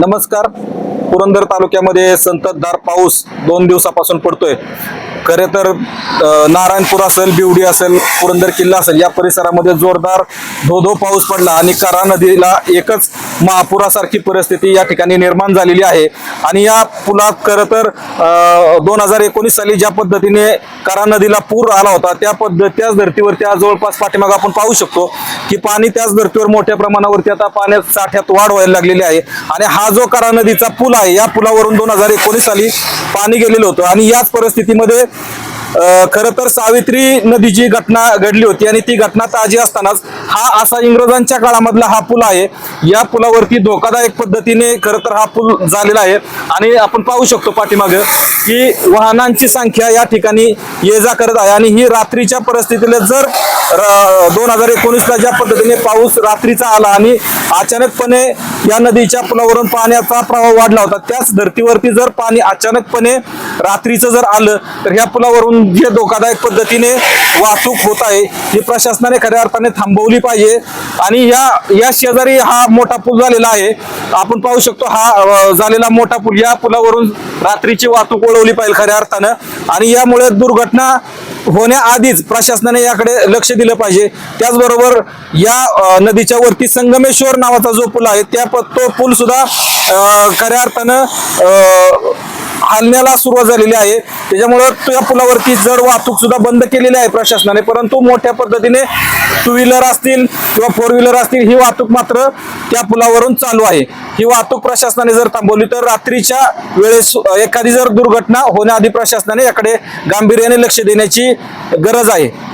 नमस्कार. पुरंदर तालुक्यामध्ये संततधार पाऊस दोन दिवसापासून पडतोय. खरे तर नारायणपूर असेल बिवडी असेल पुरंदर किल्ला असेल या परिसरामध्ये जोरदार धोधो पाऊस पडला आणि करा नदीला एकच महापुरासारखी परिस्थिती या ठिकाणी निर्माण झालेली आहे. आणि या पुलात खरं तर दोन हजार एकोणीस साली ज्या पद्धतीने करा नदीला पूर आला होता त्या पद्धत त्याच धर्तीवरती आज जवळपास पाठीमाग आपण पाहू शकतो की पाणी त्याच धर्तीवर मोठ्या प्रमाणावरती आता पाण्यात साठ्यात वाढ व्हायला लागलेली आहे. आणि हा जो करा नदीचा पूल आहे या पुलावरून दोन हजार एकोणीस साली पाणी गेलेलं होतं. आणि याच परिस्थितीमध्ये खरं तर सावित्री नदीची घटना घडली होती आणि ती घटना ताजी असतानाच हा असा इंग्रजांच्या काळामधला हा पूल आहे. या पुलावरती धोकादायक पद्धतीने खरं तर हा पूल झालेला आहे. आणि आपण पाहू शकतो पाठीमाग की वाहनांची संख्या या ठिकाणी ये जा करत आहे. आणि ही रात्रीच्या परिस्थितीला जर दोन हजार एकोणीसला ज्या पद्धतीने पाऊस रात्रीचा आला आणि अचानकपणे या नदीच्या पुलावरून पाण्याचा प्रवाह वाढला होता त्याच धर्तीवरती जर पाणी अचानकपणे रात्रीचं जर आलं तर ह्या पुलावरून जे धोकादायक पद्धतीने वाहतूक होत आहे ही प्रशासनाने खऱ्या अर्थाने थांबवली पाहिजे. आणि या या शेजारी हा मोठा पूल झालेला आहे. आपण पाहू शकतो हा झालेला मोठा पूल. या पुलावरून रात्रीची वाहतूक वळवली पाहिजे खऱ्या अर्थानं. आणि यामुळे दुर्घटना होण्याआधीच प्रशासनाने याकडे लक्ष दिलं पाहिजे. त्याचबरोबर या नदीच्या वरती संगमेश्वर नावाचा जो पूल आहे त्या प- तो पूल सुद्धा खऱ्या अर्थानं हालण्याला सुरुवात झालेली आहे. त्याच्यामुळं त्या पुलावरती जड वाहतूक सुद्धा बंद केलेली आहे प्रशासनाने. परंतु मोठ्या पद्धतीने टू व्हीलर असतील किंवा फोर व्हीलर असतील ही वाहतूक मात्र त्या पुलावरून चालू आहे. ही वाहतूक प्रशासनाने जर थांबवली तर रात्रीच्या वेळेस एखादी जर दुर्घटना होण्याआधी प्रशासनाने याकडे गांभीर्याने लक्ष देण्याची गरज आहे.